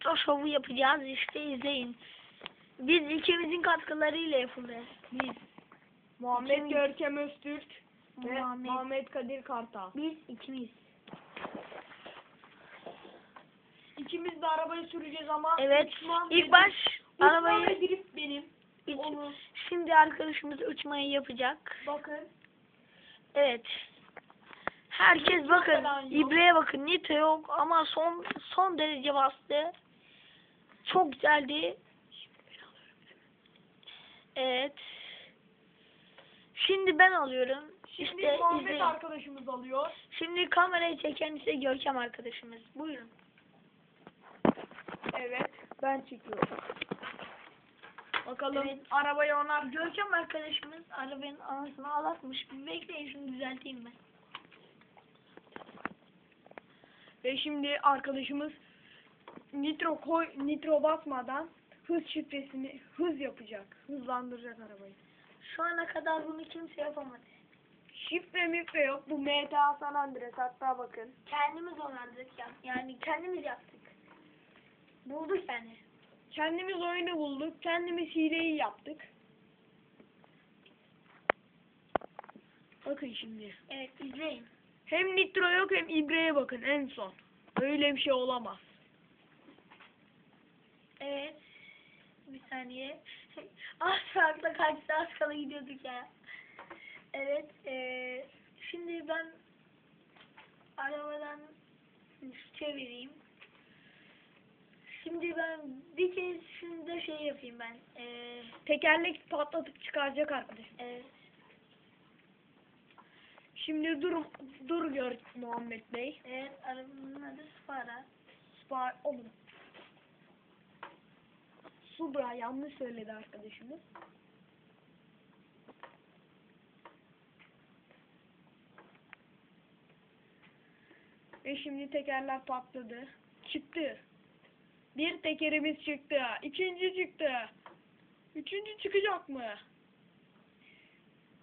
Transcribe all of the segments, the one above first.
nitro şovu yapacağız işte izleyin. Biz ikimizin katkılarıyla yapıldı. Biz. Muhammed İkimiz. Görkem Öztürk ve Muhammed. Muhammed Kadir Kartal. Biz ikimiz. İkimiz de arabayı süreceğiz ama Evet. İlk baş uçmam arabayı ve drift benim. Üç- Onu Şimdi arkadaşımız uçmayı yapacak. bakın. Evet. Herkes bakın. İbreye bakın. Nitro yok ama son son derece bastı. Çok güzeldi. Evet. Şimdi ben alıyorum. Şimdi işte Muhammed izleyin. arkadaşımız alıyor. Şimdi kamerayı çeken ise Görkem arkadaşımız. Buyurun. Evet. Ben çekiyorum. Bakalım Evet. arabayı onar. Görkem arkadaşımız arabanın anasını ağlatmış. Bir bekleyin şunu düzelteyim ben. Ve şimdi arkadaşımız nitro koy nitro basmadan hız şifresini hız yapacak. Hızlandıracak arabayı. Şu ana kadar bunu kimse yapamadı. Şifre mifre yok. Bu MTA San Andreas hatta bakın. Kendimiz onardık ya. Yani kendimiz yaptık. Bulduk yani. Kendimiz oyunu bulduk. Kendimiz hileyi yaptık. Bakın şimdi. Evet izleyin. Hem nitro yok hem ibreye bakın en son. Öyle bir şey olamaz. Evet. Bir saniye. Az farkla kaçtı az kala gidiyorduk ya. Evet. eee, şimdi ben arabadan çevireyim. Şimdi ben bir kez şunu da şey yapayım ben. Eee Tekerlek patlatıp çıkaracak arkadaşım. evet. Şimdi dur dur gör Muhammed Bey. Evet arabanın adı Spara. Spar olur. Subra yanlış söyledi arkadaşımız. Ve şimdi tekerler patladı. Çıktı. Bir tekerimiz çıktı. İkinci çıktı. Üçüncü çıkacak mı?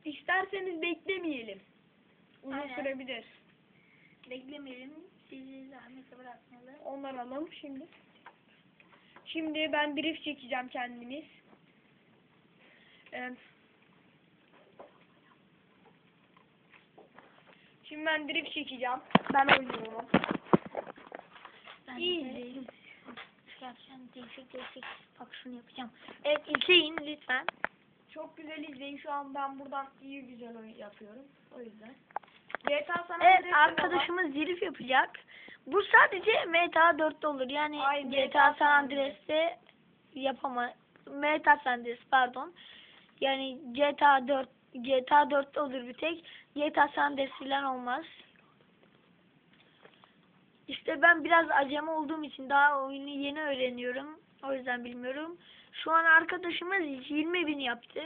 İsterseniz beklemeyelim. Uzun Aynen. sürebilir. Beklemeyelim. Sizi zahmete bırakmayalım. Onları alalım şimdi. Şimdi ben drift çekeceğim kendiniz. Ee, şimdi ben drift çekeceğim. Ben oynuyorum. Ben İyi yapacağım. Değişik değişik. Bak şunu yapacağım. Evet izleyin lütfen. Çok güzel izleyin. Şu an ben buradan iyi güzel oyun yapıyorum. O yüzden. GTA San Evet Andreas'ta da arkadaşımız zirif yapacak. Bu sadece MTA 4'te olur. Yani Ay, GTA GTA San Andreas'te yapama MTA San Andreas pardon. Yani GTA 4 GTA 4'te olur bir tek. GTA San Andreas falan olmaz. İşte ben biraz acemi olduğum için daha oyunu yeni öğreniyorum. O yüzden bilmiyorum. Şu an arkadaşımız 20 bin yaptı.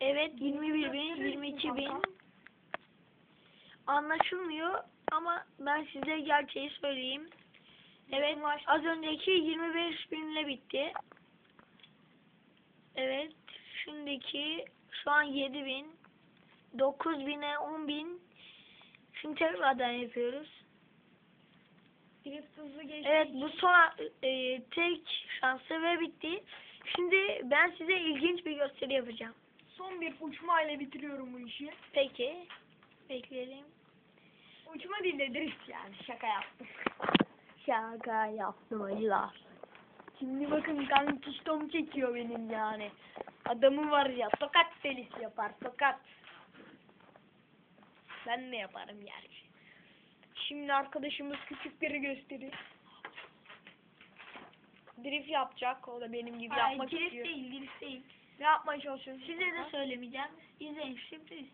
Evet 21 bin, 22 bin. Anlaşılmıyor ama ben size gerçeği söyleyeyim. Evet az önceki 25 binle bitti. Evet şimdiki şu an 7 bin. 9 bine 10 bin. Şimdi tekrardan yapıyoruz. drift hızlı geçti. Evet bu son e, tek şansı ve bitti. Şimdi ben size ilginç bir gösteri yapacağım. Son bir uçma ile bitiriyorum bu işi. Peki. Bekleyelim. Uçma değil de drift yani. Şaka yaptım. Şaka yaptım acılar. Şimdi bakın kan kiştom çekiyor benim yani. Adamı var ya tokat delisi yapar tokat. Ben ne yaparım yani. Şimdi arkadaşımız küçükleri gösterir. Drift yapacak. O da benim gibi Ay, yapmak drift istiyor. değil, drift değil. Ne yapmaya çalışıyorsun? Size de söylemeyeceğim. İzleyin sürpriz.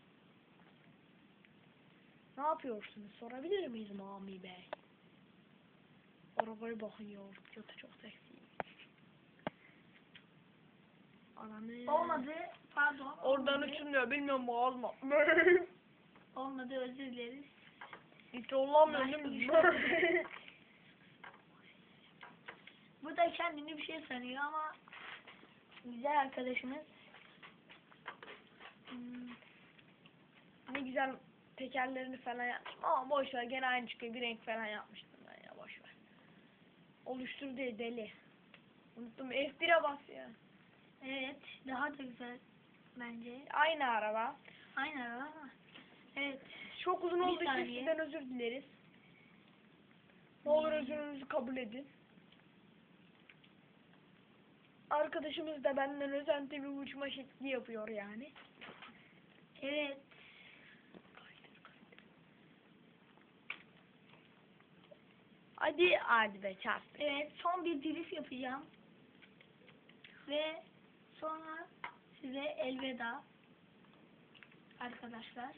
Ne yapıyorsunuz? Sorabilir miyiz Mami Bey? Arabaya bakın ya. Çok çok seksi. Ananı. Olmadı. Pardon. Oradan olmadı. uçulmuyor. Bilmiyorum boğazma. Olmadı özür dileriz. Hiç olamıyor değil mi? Bu da kendini bir şey sanıyor ama güzel arkadaşımız. Hmm. ne güzel tekerlerini falan yapmış. Ama boş ver gene aynı çıkıyor. Bir renk falan yapmıştım ben ya boş ver. oluştur diye deli. Unuttum F1'e bas ya. Evet. Daha da güzel bence. Aynı araba. Aynı araba ama. Evet. Çok uzun olduğu için saniye. sizden özür dileriz. Ne olur özrünüzü kabul edin. Arkadaşımız da benden özenti bir uçma şekli yapıyor yani. Evet. Hadi hadi be çarp. Evet. Son bir drift yapacağım. Ve sonra size elveda. Arkadaşlar.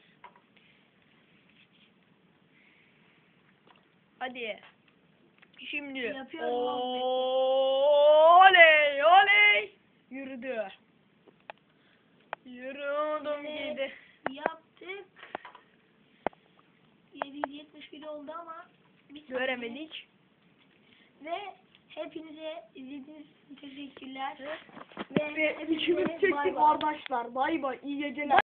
Hadi. Şimdi. Yapıyorum Oley oley. Yürüdü. Yürüdüm Evet. gidi. Yaptık. 771 oldu ama bir. Göremedik. Ve hepinize izlediğiniz için teşekkürler. Ve hepinize üçümüz çektik arkadaşlar. Bay bay. İyi geceler.